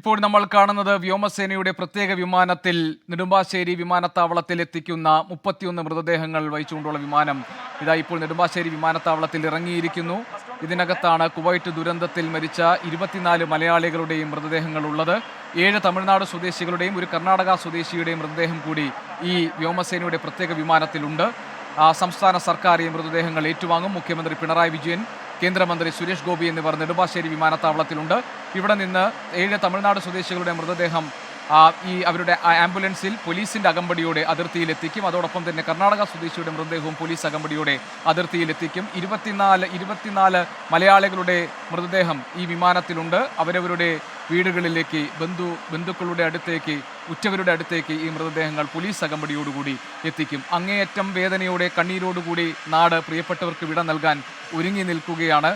ഇപ്പോൾ നമ്മൾ കാണുന്നത് വ്യോമസേനയുടെ പ്രത്യേക വിമാനത്തിൽ നെടുമ്പാശ്ശേരി വിമാനത്താവളത്തിൽ എത്തിക്കുന്ന മുപ്പത്തിയൊന്ന് മൃതദേഹങ്ങൾ വഹിച്ചുകൊണ്ടുള്ള വിമാനം ഇതാ ഇപ്പോൾ നെടുമ്പാശ്ശേരി വിമാനത്താവളത്തിൽ ഇറങ്ങിയിരിക്കുന്നു. ഇതിനകത്താണ് കുവൈറ്റ് ദുരന്തത്തിൽ മരിച്ച ഇരുപത്തിനാല് മലയാളികളുടെയും മൃതദേഹങ്ങൾ ഉള്ളത്. ഏഴ് തമിഴ്നാട് സ്വദേശികളുടെയും ഒരു കർണാടക സ്വദേശിയുടെയും മൃതദേഹം കൂടി ഈ വ്യോമസേനയുടെ പ്രത്യേക വിമാനത്തിലുണ്ട്. സംസ്ഥാന സർക്കാർ ഈ മൃതദേഹങ്ങൾ ഏറ്റുവാങ്ങും. മുഖ്യമന്ത്രി പിണറായി വിജയൻ കേന്ദ്രമന്ത്രി സുരേഷ് ഗോപി എന്നിവർ നെടുമ്പാശ്ശേരി വിമാനത്താവളത്തിലുണ്ട്. ഇവിടെ നിന്ന് ഏഴ് തമിഴ്നാട് സ്വദേശികളുടെ മൃതദേഹം ഈ അവരുടെ ആംബുലൻസിൽ പോലീസിന്റെ അകമ്പടിയോടെ അതിർത്തിയിലെത്തിക്കും. അതോടൊപ്പം തന്നെ കർണാടക സ്വദേശിയുടെ മൃതദേഹവും പോലീസ് അകമ്പടിയോടെ അതിർത്തിയിലെത്തിക്കും. ഇരുപത്തിനാല് ഇരുപത്തിനാല് മലയാളികളുടെ മൃതദേഹം ഈ വിമാനത്തിലുണ്ട്. അവരവരുടെ വീടുകളിലേക്ക് ബന്ധു ബന്ധുക്കളുടെ അടുത്തേക്ക് ഉറ്റവരുടെ അടുത്തേക്ക് ഈ മൃതദേഹങ്ങൾ പോലീസ് അകമ്പടിയോടുകൂടി എത്തിക്കും. അങ്ങേയറ്റം വേദനയോടെ കണ്ണീരോടുകൂടി നാട് പ്രിയപ്പെട്ടവർക്ക് വിട നൽകാൻ ഒരുങ്ങി നിൽക്കുകയാണ്.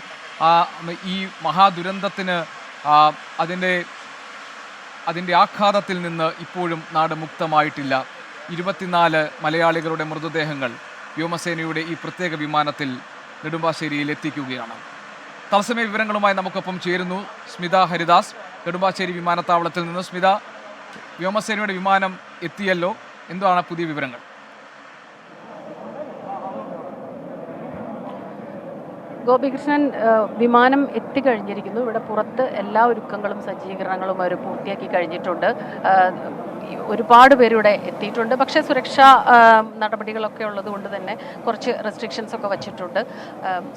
ഈ മഹാദുരന്തത്തിന് അതിന്റെ അതിന്റെ ആഘാതത്തിൽ നിന്ന് ഇപ്പോഴും നാട് മുക്തമായിട്ടില്ല. ഇരുപത്തിനാല് മലയാളികളുടെ മൃതദേഹങ്ങൾ വ്യോമസേനയുടെ ഈ പ്രത്യേക വിമാനത്തിൽ നെടുമ്പാശ്ശേരിയിൽ എത്തിക്കുകയാണ്. തത്സമയ വിവരങ്ങളുമായി നമുക്കൊപ്പം ചേരുന്നു സ്മിത ഹരിദാസ്. നെടുമ്പാശ്ശേരി വിമാനത്താവളത്തിൽ നിന്ന് സ്മിത വ്യോമസേനയുടെ വിമാനം എത്തിയല്ലോ. എന്താണ് പുതിയ വിവരങ്ങൾ? ഗോപികൃഷ്ണൻ വിമാനം എത്തിക്കഴിഞ്ഞിരിക്കുന്നു. ഇവിടെ പുറത്ത് എല്ലാ ഒരുക്കങ്ങളും സജ്ജീകരണങ്ങളും അവർ പൂർത്തിയാക്കി കഴിഞ്ഞിട്ടുണ്ട്. ഒരുപാട് പേരിവിടെ എത്തിയിട്ടുണ്ട്. പക്ഷേ സുരക്ഷാ നടപടികളൊക്കെ ഉള്ളത് കൊണ്ട് തന്നെ കുറച്ച് റെസ്ട്രിക്ഷൻസ് ഒക്കെ വച്ചിട്ടുണ്ട്.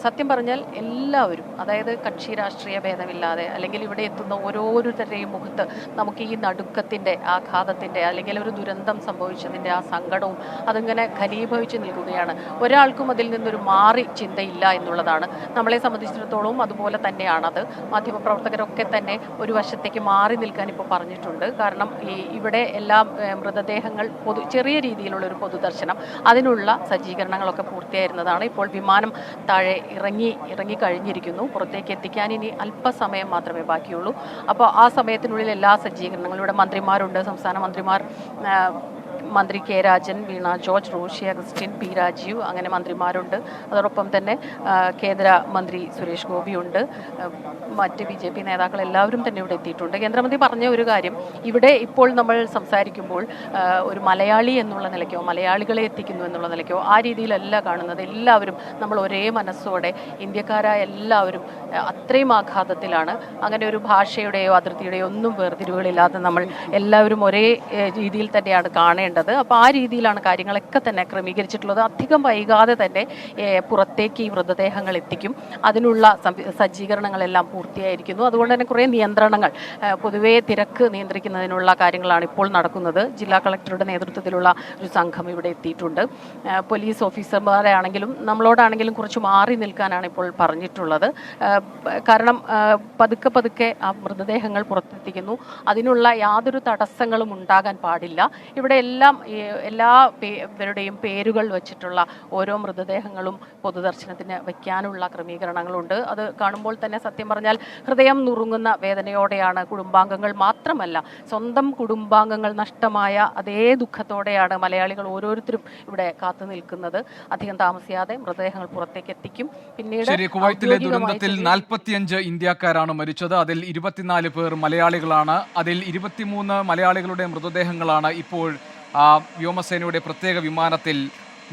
സത്യം പറഞ്ഞാൽ എല്ലാവരും അതായത് കക്ഷി രാഷ്ട്രീയ ഭേദമില്ലാതെ അല്ലെങ്കിൽ ഇവിടെ എത്തുന്ന ഓരോരുത്തരുടെയും മുഖത്ത് നമുക്ക് ഈ നടുക്കത്തിന്റെ ആഘാതത്തിന്റെ അല്ലെങ്കിൽ ഒരു ദുരന്തം സംഭവിച്ചതിന്റെ ആ സങ്കടവും അതിങ്ങനെ ഘനീഭവിച്ച് നിൽക്കുകയാണ്. ഒരാൾക്കും അതിൽ നിന്നൊരു മാറി ചിന്തയില്ല എന്നുള്ളതാണ്. നമ്മളെ സംബന്ധിച്ചിടത്തോളം അതുപോലെ തന്നെയാണത്. മാധ്യമപ്രവർത്തകരൊക്കെ തന്നെ ഒരു വശത്തേക്ക് മാറി നിൽക്കാൻ ഇപ്പോൾ പറഞ്ഞിട്ടുണ്ട്. കാരണം ഈ ഇവിടെ എല്ലാ മൃതദേഹങ്ങൾ പൊതു ചെറിയ രീതിയിലുള്ള ഒരു പൊതുദർശനം. അതിനുള്ള സജ്ജീകരണങ്ങളൊക്കെ പൂർത്തിയായിരുന്നതാണ്. ഇപ്പോൾ വിമാനം താഴെ ഇറങ്ങി ഇറങ്ങി കഴിഞ്ഞിരിക്കുന്നു പുറത്തേക്ക് എത്തിക്കാൻ ഇനി അല്പസമയം മാത്രമേ ബാക്കിയുള്ളൂ. അപ്പോൾ ആ സമയത്തിനുള്ളിൽ എല്ലാ സജ്ജീകരണങ്ങളും ഇവിടെ മന്ത്രിമാരുണ്ട് സംസ്ഥാന മന്ത്രിമാർ മന്ത്രി K Rajan Veena George Roshy Augustine P Rajeev അങ്ങനെ മന്ത്രിമാരുണ്ട്. അതോടൊപ്പം തന്നെ കേന്ദ്ര മന്ത്രി സുരേഷ് ഗോപിയുണ്ട്. മറ്റ് ബി ജെ പി നേതാക്കൾ എല്ലാവരും തന്നെ ഇവിടെ എത്തിയിട്ടുണ്ട്. കേന്ദ്രമന്ത്രി പറഞ്ഞ ഒരു കാര്യം ഇവിടെ ഇപ്പോൾ നമ്മൾ സംസാരിക്കുമ്പോൾ ഒരു മലയാളി എന്നുള്ള നിലയ്ക്കോ മലയാളികളെ എത്തിക്കുന്നു എന്നുള്ള നിലയ്ക്കോ ആ രീതിയിലല്ല കാണുന്നത്. എല്ലാവരും നമ്മൾ ഒരേ മനസ്സോടെ ഇന്ത്യക്കാരായ എല്ലാവരും അത്രയും ആഘാതത്തിലാണ്. അങ്ങനെ ഒരു ഭാഷയുടെയോ അതിർത്തിയുടെയോ ഒന്നും വേർതിരിവുകളില്ലാതെ നമ്മൾ എല്ലാവരും ഒരേ രീതിയിൽ തന്നെയാണ് കാണേണ്ടത്. അപ്പോൾ ആ രീതിയിലാണ് കാര്യങ്ങളൊക്കെ തന്നെ ക്രമീകരിച്ചിട്ടുള്ളത്. അധികം വൈകാതെ തന്നെ പുറത്തേക്ക് ഈ മൃതദേഹങ്ങൾ എത്തിക്കും. അതിനുള്ള സജ്ജീകരണങ്ങളെല്ലാം പൂർത്തിയായിരിക്കുന്നു. അതുകൊണ്ട് തന്നെ കുറേ നിയന്ത്രണങ്ങൾ പൊതുവെ തിരക്ക് നിയന്ത്രിക്കുന്നതിനുള്ള കാര്യങ്ങളാണ് ഇപ്പോൾ നടക്കുന്നത്. ജില്ലാ കളക്ടറുടെ നേതൃത്വത്തിലുള്ള ഒരു സംഘം ഇവിടെ എത്തിയിട്ടുണ്ട്. പോലീസ് ഓഫീസർമാരെ ആണെങ്കിലും നമ്മളോടാണെങ്കിലും കുറച്ച് മാറി നിൽക്കാനാണ് ഇപ്പോൾ പറഞ്ഞിട്ടുള്ളത്. കാരണം പതുക്കെ പതുക്കെ ആ മൃതദേഹങ്ങൾ പുറത്തെത്തിക്കുന്നു. അതിനുള്ള യാതൊരു തടസ്സങ്ങളും ഉണ്ടാകാൻ പാടില്ല. ഇവിടെ എല്ലാം എല്ലാ പേ- ഇവരുടെയും പേരുകൾ വെച്ചിട്ടുള്ള ഓരോ മൃതദേഹങ്ങളും പൊതുദർശനത്തിന് വയ്ക്കാനുള്ള ക്രമീകരണങ്ങളുണ്ട്. അത് കാണുമ്പോൾ തന്നെ സത്യം പറഞ്ഞാൽ ഹൃദയം നുറുങ്ങുന്ന വേദനയോടെയാണ് കുടുംബാംഗങ്ങൾ മാത്രമല്ല സ്വന്തം കുടുംബാംഗങ്ങൾ നഷ്ടമായ അതേ ദുഃഖത്തോടെയാണ് മലയാളികൾ ഓരോരുത്തരും ഇവിടെ കാത്തു നിൽക്കുന്നത്. അധികം താമസിയാതെ മൃതദേഹങ്ങൾ പുറത്തേക്ക് എത്തിക്കും. പിന്നീട് കുവൈത്തിലെ ദുരന്തത്തിൽ. നാൽപ്പത്തിയഞ്ച് ഇന്ത്യക്കാരാണ് മരിച്ചത്. അതിൽ ഇരുപത്തിനാല് പേർ മലയാളികളാണ്. അതിൽ ഇരുപത്തിമൂന്ന് മലയാളികളുടെ മൃതദേഹങ്ങളാണ് ഇപ്പോൾ വ്യോമസേനയുടെ പ്രത്യേക വിമാനത്തിൽ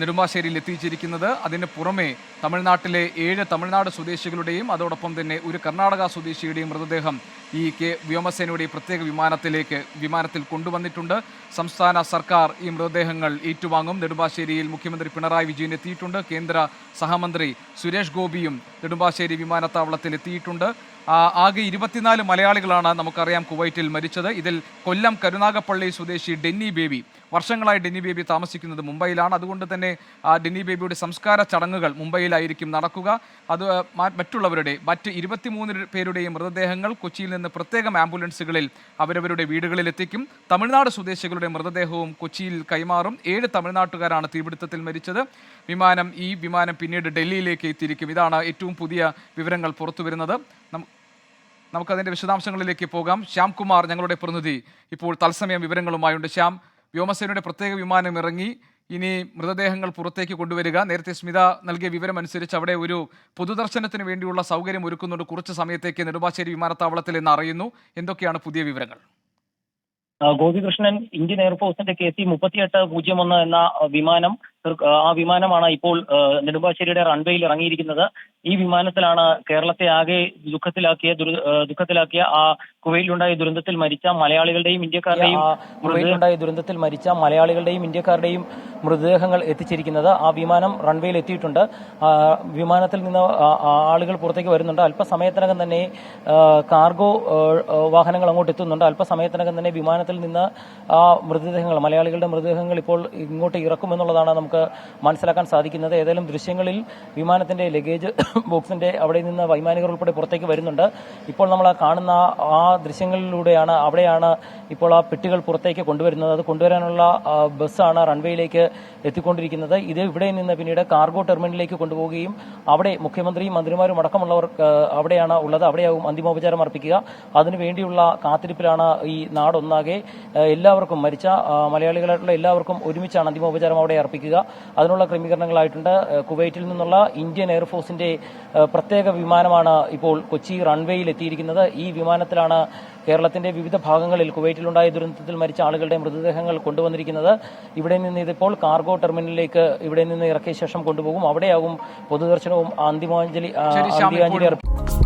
നെടുമ്പാശ്ശേരിയിൽ എത്തിച്ചിരിക്കുന്നത്. അതിന് പുറമെ തമിഴ്നാട്ടിലെ ഏഴ് തമിഴ്നാട് സ്വദേശികളുടെയും അതോടൊപ്പം തന്നെ ഒരു കർണാടക സ്വദേശിയുടെയും മൃതദേഹം ഈ കെ വ്യോമസേനയുടെ പ്രത്യേക വിമാനത്തിലേക്ക് വിമാനത്തിൽ കൊണ്ടുവന്നിട്ടുണ്ട്. സംസ്ഥാന സർക്കാർ ഈ മൃതദേഹങ്ങൾ ഏറ്റുവാങ്ങും. നെടുമ്പാശ്ശേരിയിൽ മുഖ്യമന്ത്രി പിണറായി വിജയൻ എത്തിയിട്ടുണ്ട്. കേന്ദ്ര സഹമന്ത്രി സുരേഷ് ഗോപിയും നെടുമ്പാശ്ശേരി വിമാനത്താവളത്തിൽ എത്തിയിട്ടുണ്ട്. ആകെ ഇരുപത്തിനാല് മലയാളികളാണ് നമുക്കറിയാം കുവൈറ്റിൽ മരിച്ചത്. ഇതിൽ കൊല്ലം കരുനാഗപ്പള്ളി സ്വദേശി ഡെന്നി ബേബി വർഷങ്ങളായി ഡെന്നി ബേബി താമസിക്കുന്നത് മുംബൈയിലാണ്. അതുകൊണ്ട് തന്നെ ആ, ഡെന്നി ബേബിയുടെ സംസ്കാര ചടങ്ങുകൾ മുംബൈയിലായിരിക്കും നടക്കുക. അത് മറ്റുള്ളവരുടെ മറ്റ് ഇരുപത്തിമൂന്ന് പേരുടെയും മൃതദേഹങ്ങൾ കൊച്ചിയിൽ നിന്ന് പ്രത്യേകം ആംബുലൻസുകളിൽ അവരവരുടെ വീടുകളിൽ എത്തിക്കും തമിഴ്നാട് സ്വദേശികളുടെ മൃതദേഹവും കൊച്ചിയിൽ കൈമാറും. ഏഴ് തമിഴ്നാട്ടുകാരാണ് തീപിടുത്തത്തിൽ മരിച്ചത്. വിമാനം ഈ വിമാനം പിന്നീട് ഡൽഹിയിലേക്ക് എത്തിയിരിക്കും. ഇതാണ് ഏറ്റവും പുതിയ വിവരങ്ങൾ പുറത്തു വരുന്നത് നം- നമുക്കതിന്റെ വിശദാംശങ്ങളിലേക്ക് പോകാം. ശ്യാം കുമാർ ഞങ്ങളുടെ പ്രതിനിധി. ഇപ്പോൾ തത്സമയം വിവരങ്ങളുമായുണ്ട്. ശ്യാം വ്യോമസേനയുടെ പ്രത്യേക വിമാനം ഇറങ്ങി. ഇനി മൃതദേഹങ്ങൾ പുറത്തേക്ക് കൊണ്ടുവരിക. നേരത്തെ സ്മിത നൽകിയ വിവരം അനുസരിച്ച് അവിടെ ഒരു പൊതുദർശനത്തിന് വേണ്ടിയുള്ള സൗകര്യം ഒരുക്കുന്നുണ്ട്. കുറച്ച് സമയത്തേക്ക് നെടുമ്പാശ്ശേരി വിമാനത്താവളത്തിൽ എന്ന് അറിയുന്നു. എന്തൊക്കെയാണ് പുതിയ വിവരങ്ങൾ? ഗോപികൃഷ്ണൻ ഇന്ത്യൻ എയർഫോഴ്സിന്റെ കെ സി മുപ്പത്തിയെട്ട് പൂജ്യം ഒന്ന് എന്ന വിമാനം ആ വിമാനമാണ് ഇപ്പോൾ നെടുമ്പാശ്ശേരിയുടെ റൺവേയിൽ ഇറങ്ങിയിരിക്കുന്നത്. ഈ വിമാനത്തിലാണ് കേരളത്തെ ആകെ ദുഃഖത്തിലാക്കിയ ദുഃഖത്തിലാക്കിയ ആ കുവൈറ്റിലുണ്ടായ ദുരന്തത്തിൽ മരിച്ച മലയാളികളുടെയും ഇന്ത്യക്കാരുടെയും കുവൈറ്റിലുണ്ടായ ദുരന്തത്തിൽ മരിച്ച മലയാളികളുടെയും ഇന്ത്യക്കാരുടെയും മൃതദേഹങ്ങൾ എത്തിച്ചിരിക്കുന്നത് ആ വിമാനം റൺവേയിൽ എത്തിയിട്ടുണ്ട്. വിമാനത്തിൽ നിന്ന് ആളുകൾ പുറത്തേക്ക് വരുന്നുണ്ട്. അല്പസമയത്തിനകം തന്നെ കാർഗോ വാഹനങ്ങൾ അങ്ങോട്ട് എത്തുന്നുണ്ട്. അല്പസമയത്തിനകം തന്നെ വിമാനത്തിൽ നിന്ന് ആ മൃതദേഹങ്ങൾ മലയാളികളുടെ മൃതദേഹങ്ങൾ ഇപ്പോൾ ഇങ്ങോട്ട് ഇറക്കുമെന്നുള്ളതാണ് നമുക്ക് മനസ്സിലാക്കാൻ സാധിക്കുന്നത്. ഏതായാലും ദൃശ്യങ്ങളിൽ വിമാനത്തിന്റെ ലഗേജ് ബോക്സിന്റെ അവിടെ നിന്ന് വൈമാനികർ ഉൾപ്പെടെ പുറത്തേക്ക് വരുന്നുണ്ട്. ഇപ്പോൾ നമ്മൾ കാണുന്ന ആ- ദൃശ്യങ്ങളിലൂടെയാണ് അവിടെയാണ് ഇപ്പോൾ ആ പെട്ടികൾ പുറത്തേക്ക് കൊണ്ടുവരുന്നത്. അത് കൊണ്ടുവരാനുള്ള ബസ്സാണ് റൺവേയിലേക്ക് എത്തിക്കൊണ്ടിരിക്കുന്നത്. ഇത് ഇവിടെ നിന്ന് പിന്നീട് കാർഗോ ടെർമിനലിലേക്ക് കൊണ്ടുപോവുകയും അവിടെ മുഖ്യമന്ത്രിയും മന്ത്രിമാരും അടക്കമുള്ളവർ അവിടെയാണ് ഉള്ളത്. അവിടെയാവും അന്തിമോപചാരം അർപ്പിക്കുക. അതിനുവേണ്ടിയുള്ള കാത്തിരിപ്പിലാണ് ഈ നാടൊന്നാകെ. എല്ലാവർക്കും മരിച്ച മലയാളികളായിട്ടുള്ള എല്ലാവർക്കും ഒരുമിച്ചാണ് അന്തിമോപചാരം അവിടെ അർപ്പിക്കുക. അതിനുള്ള ക്രമീകരണങ്ങളായിട്ടുണ്ട്. കുവൈറ്റിൽ നിന്നുള്ള ഇന്ത്യൻ എയർഫോഴ്സിന്റെ പ്രത്യേക വിമാനമാണ് ഇപ്പോൾ കൊച്ചി റൺവേയിൽ എത്തിയിരിക്കുന്നത്. ഈ വിമാനത്തിലാണ് കേരളത്തിന്റെ വിവിധ ഭാഗങ്ങളിൽ കുവൈറ്റിലുണ്ടായ ദുരന്തത്തിൽ മരിച്ച ആളുകളുടെ മൃതദേഹങ്ങൾ കൊണ്ടുവന്നിരിക്കുന്നത്. ഇവിടെ നിന്ന് ഇതിപ്പോൾ കാർഗോ ടെർമിനലിലേക്ക് ഇവിടെ നിന്ന് ഇറക്കിയ ശേഷം കൊണ്ടുപോകും. അവിടെയാകും പൊതുദർശനവും അന്തിമാഞ്ജലി അന്തിമാഞ്ജലി ശരി,